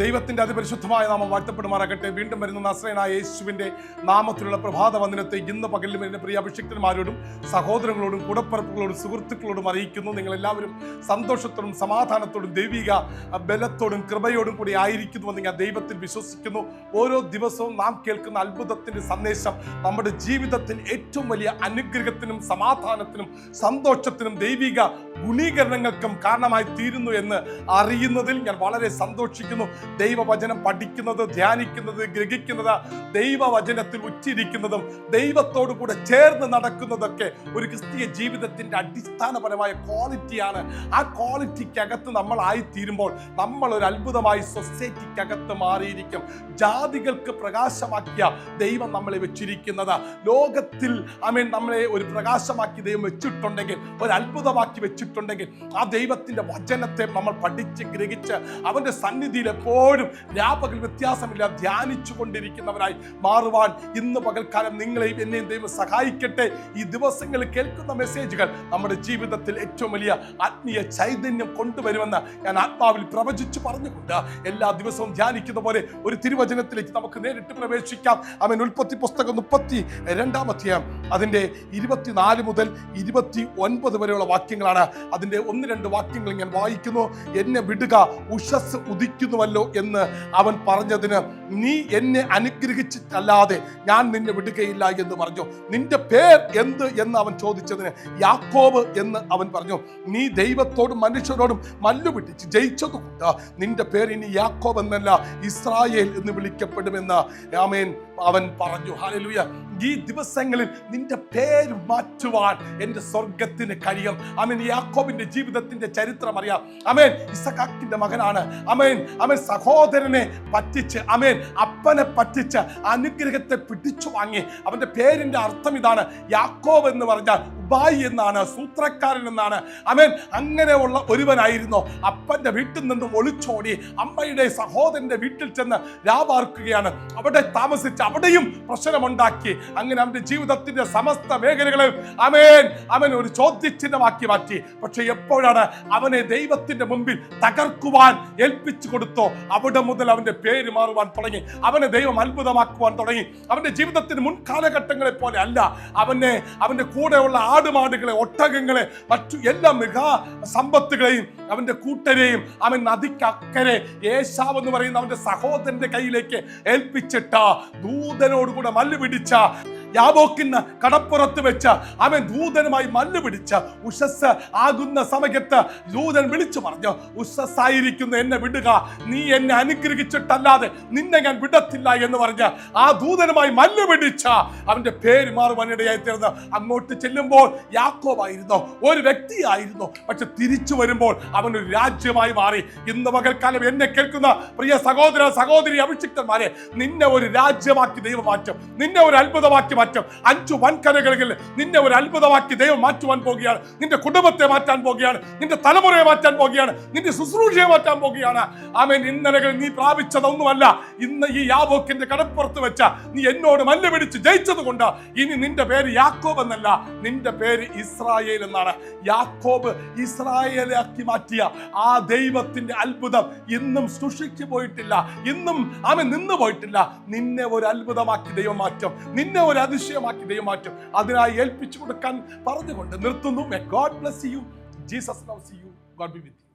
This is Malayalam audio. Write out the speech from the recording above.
ദൈവത്തിന്റെ അതിപരിശുദ്ധമായ നാമം വാഴ്ത്തപ്പെടുമാറാകട്ടെ. വീണ്ടും വരുന്ന നസ്രനായ യേശുവിന്റെ നാമത്തിലുള്ള പ്രഭാത വന്ദനത്തെ ഇന്ന് പകലിലും എന്റെ പ്രിയ അഭിഷിക്തന്മാരോടും സഹോദരങ്ങളോടും കൂടപ്പറപ്പുകളോടും സുഹൃത്തുക്കളോടും അറിയിക്കുന്നു. നിങ്ങളെല്ലാവരും സന്തോഷത്തോടും സമാധാനത്തോടും ദൈവിക ബലത്തോടും കൃപയോടും കൂടി ആയിരിക്കുന്നുവെന്ന് ഞാൻ ദൈവത്തിൽ വിശ്വസിക്കുന്നു. ഓരോ ദിവസവും നാം കേൾക്കുന്ന അത്ഭുതത്തിന്റെ സന്ദേശം നമ്മുടെ ജീവിതത്തിൽ ഏറ്റവും വലിയ അനുഗ്രഹത്തിനും സമാധാനത്തിനും സന്തോഷത്തിനും ദൈവിക ഗുണീകരണങ്ങൾക്കും കാരണമായി തീരുന്നു എന്ന് അറിയുന്നതിൽ ഞാൻ വളരെ സന്തോഷിക്കുന്നു. ദൈവവചനം പഠിക്കുന്നത് ധ്യാനിക്കുന്നത് ഗ്രഹിക്കുന്നത് ദൈവവചനത്തിൽ ഉച്ചിരിക്കുന്നതും ദൈവത്തോടു കൂടെ ചേർന്ന് നടക്കുന്നതൊക്കെ ഒരു ക്രിസ്തീയ ജീവിതത്തിന്റെ അടിസ്ഥാനപരമായ ക്വാളിറ്റിയാണ്. ആ ക്വാളിറ്റിക്കകത്ത് നമ്മൾ ആയിത്തീരുമ്പോൾ നമ്മൾ ഒരു അത്ഭുതമായി സൊസൈറ്റിക്കകത്ത് മാറിയിരിക്കും. ജാതികൾക്ക് പ്രകാശമാക്കിയ ദൈവം നമ്മളെ വെച്ചിരിക്കുന്നത്. ലോകത്തിൽ അമീൻ നമ്മളെ ഒരു പ്രകാശമാക്കി ദൈവം വെച്ചിട്ടുണ്ടെങ്കിൽ ഒരു അത്ഭുതമാക്കി വെച്ചിട്ടുണ്ടെങ്കിൽ ആ ദൈവത്തിന്റെ വചനത്തെ നമ്മൾ പഠിച്ച് ഗ്രഹിച്ച് അവന്റെ സന്നിധിയിൽ എപ്പോഴും രാപകൽ വ്യത്യാസമില്ല. ധ്യാനിച്ചു കൊണ്ടിരിക്കുന്നവരായി മാറുവാൻ ഇന്ന് പകൽക്കാലം നിങ്ങളെയും എന്നെയും ദൈവം സഹായിക്കട്ടെ. ഈ ദിവസങ്ങളിൽ കേൾക്കുന്ന മെസ്സേജുകൾ നമ്മുടെ ജീവിതത്തിൽ ഏറ്റവും വലിയ ആത്മീയ ചൈതന്യം കൊണ്ടുവരുമെന്ന് ഞാൻ ആത്മാവിൽ പ്രവചിച്ചു പറഞ്ഞുകൊണ്ട് എല്ലാ ദിവസവും ധ്യാനിക്കുന്ന പോലെ ഒരു തിരുവചനത്തിലേക്ക് നമുക്ക് നേരിട്ട് പ്രവേശിക്കാം. അവൻ ഉൽപ്പത്തി പുസ്തകം മുപ്പത്തി രണ്ടാമധ്യായം അതിന്റെ ഇരുപത്തിനാല് മുതൽ ഇരുപത്തി ഒൻപത് വരെയുള്ള വാക്യങ്ങളാണ്. അതിന്റെ ഒന്ന് രണ്ട് വാക്യങ്ങൾ ഞാൻ വായിക്കുന്നു. എന്നെ വിടുക ഉഷസ് ഉദിക്കുന്നുവല്ലോ എന്ന് അവൻ പറഞ്ഞതിന് നീ എന്നെ അനുഗ്രഹിച്ചിട്ടല്ലാതെ ഞാൻ നിന്നെ വിടുകയില്ല എന്ന് പറഞ്ഞു. നിന്റെ പേർ എന്ത് എന്ന് അവൻ ചോദിച്ചതിന് യാക്കോബ് എന്ന് അവൻ പറഞ്ഞു. നീ ദൈവത്തോടും മനുഷ്യരോടും മല്ലുപിട്ടിച്ച് ജയിച്ചതുകൊണ്ട് നിന്റെ പേര് ഇനി യാക്കോബ് എന്നല്ല ഇസ്രായേൽ എന്ന് വിളിക്കപ്പെടുമെന്ന്. ആമേൻ. അവൻ പറഞ്ഞു ഹാലലുയ ഈ ദിവസങ്ങളിൽ നിന്റെ പേര് മാറ്റുവാൻ എന്റെ സ്വർഗത്തിന് കഴിയും. അമേൻ യാക്കോബിന്റെ ജീവിതത്തിന്റെ ചരിത്രം അറിയാം. അമേൻ ഇസഖാക്കിന്റെ മകനാണ്. അമേൻ അമേൻ സഹോദരനെ പറ്റിച്ച് അമേൻ അപ്പനെ പറ്റിച്ച് അനുഗ്രഹത്തെ പിടിച്ചു വാങ്ങി അവന്റെ പേരിന്റെ അർത്ഥം ഇതാണ്. യാക്കോബ് എന്ന് പറഞ്ഞാൽ ഉബായി എന്നാണ് സൂത്രക്കാരൻ എന്നാണ്. അമേൻ. അങ്ങനെയുള്ള ഒരുവനായിരുന്നു. അപ്പന്റെ വീട്ടിൽ നിന്നും ഒളിച്ചോടി അമ്മയുടെ സഹോദരന്റെ വീട്ടിൽ ചെന്ന് രാപാർക്കുകയാണ്. അവിടെ താമസിച്ച് അവിടെയും പ്രശ്നമുണ്ടാക്കി. അങ്ങനെ അവന്റെ ജീവിതത്തിന്റെ സമസ്ത മേഖലകളെ അമേൻ അവൻ ഒരു ചോദ്യചിഹ്നമാക്കി മാറ്റി. പക്ഷെ എപ്പോഴാണ് അവനെ ദൈവത്തിന്റെ മുമ്പിൽ തകർക്കുവാൻ ഏൽപ്പിച്ചു കൊടുത്തോ അവിടെ മുതൽ അവന്റെ പേര് മാറുവാൻ തുടങ്ങി. അവനെ ദൈവം അത്ഭുതമാക്കുവാൻ തുടങ്ങി. അവന്റെ ജീവിതത്തിന് മുൻകാലഘട്ടങ്ങളെ പോലെ അല്ല. അവനെ അവന്റെ കൂടെയുള്ള ആടുമാടുകളെ ഒട്ടകങ്ങളെ മറ്റു എല്ലാ മൃഗാ സമ്പത്തുകളെയും അവന്റെ കൂട്ടരെയും അവൻ നദിക്കക്കരെ യേശാവ് എന്ന് പറയുന്ന അവന്റെ സഹോദരന്റെ കയ്യിലേക്ക് ഏൽപ്പിച്ചിട്ട ദൂതനോടുകൂടെ മല്ല് പിടിച്ച യാബോക്കിന് കടപ്പുറത്ത് വെച്ച് അവൻ ദൂതനുമായി മല്ല് പിടിച്ച് ഉഷസ് ആകുന്ന സമയത്ത് ദൂതൻ വിളിച്ചു പറഞ്ഞു ഉഷസ്സായിരിക്കുന്ന എന്നെ വിടുക. നീ എന്നെ അനുഗ്രഹിച്ചിട്ടല്ലാതെ നിന്നെ ഞാൻ വിടത്തില്ല എന്ന് പറഞ്ഞ് ആ ദൂതനുമായി മല്ല് പിടിച്ച അവന്റെ പേര് മാറുവാനിടയായി തീർന്ന്. അങ്ങോട്ട് ചെല്ലുമ്പോൾ യാക്കോബായിരുന്നു ഒരു വ്യക്തിയായിരുന്നു. പക്ഷെ തിരിച്ചു വരുമ്പോൾ അവൻ ഒരു രാജ്യമായി മാറി. ഇന്ന് പകൽക്കാലം എന്നെ കേൾക്കുന്ന പ്രിയ സഹോദര സഹോദരി അഭിഷിക്തന്മാരെ നിന്നെ ഒരു രാജ്യമാക്കി ദൈവമാറ്റം നിന്നെ ഒരു അത്ഭുതമാക്കി മാറ്റും. അഞ്ചു വൻകരകളിൽ നിന്നെ ഒരു അത്ഭുതമാക്കി ദൈവം മാറ്റുവാൻ പോകുകയാണ്. നിന്റെ കുടുംബത്തെ മാറ്റാൻ പോകുകയാണ്. നിന്റെ തലമുറയെ മാറ്റാൻ പോകുകയാണ്. നിന്റെ ശുശ്രൂഷയെ മാറ്റാൻ പോകുകയാണ്. ആമേൻ. ഇന്നലകൾ നീ പ്രാപിച്ചതൊന്നുമല്ല. ഇന്ന് ഈ യാബോക്കിന്റെ കടപ്പുറത്ത് വെച്ച നീ എന്നോട് മല്ല പിടിച്ച് ജയിച്ചത് കൊണ്ട് ഇനി നിന്റെ പേര് യാക്കോബ് എന്നല്ല. നിന്റെ പേര് ഇസ്രായേൽ എന്നാണ്. യാക്കോബ് ഇസ്രായേലാക്കി മാറ്റിയ ആ ദൈവത്തിന്റെ അത്ഭുതം ഇന്നും സൃഷ്ടിച്ചു പോയിട്ടില്ല. ഇന്നും അവൻ നിന്ന് പോയിട്ടില്ല. നിന്നെ ഒരു അത്ഭുതമാക്കി ദൈവം മാറ്റം. നിന്നെ ഒരു അതിശയമാക്കി ദൈവം മാറ്റും അതിനായി ഏൽപ്പിച്ചു കൊടുക്കാൻ പറഞ്ഞുകൊണ്ട് നിർത്തുന്നു. God bless you Jesus loves you God be with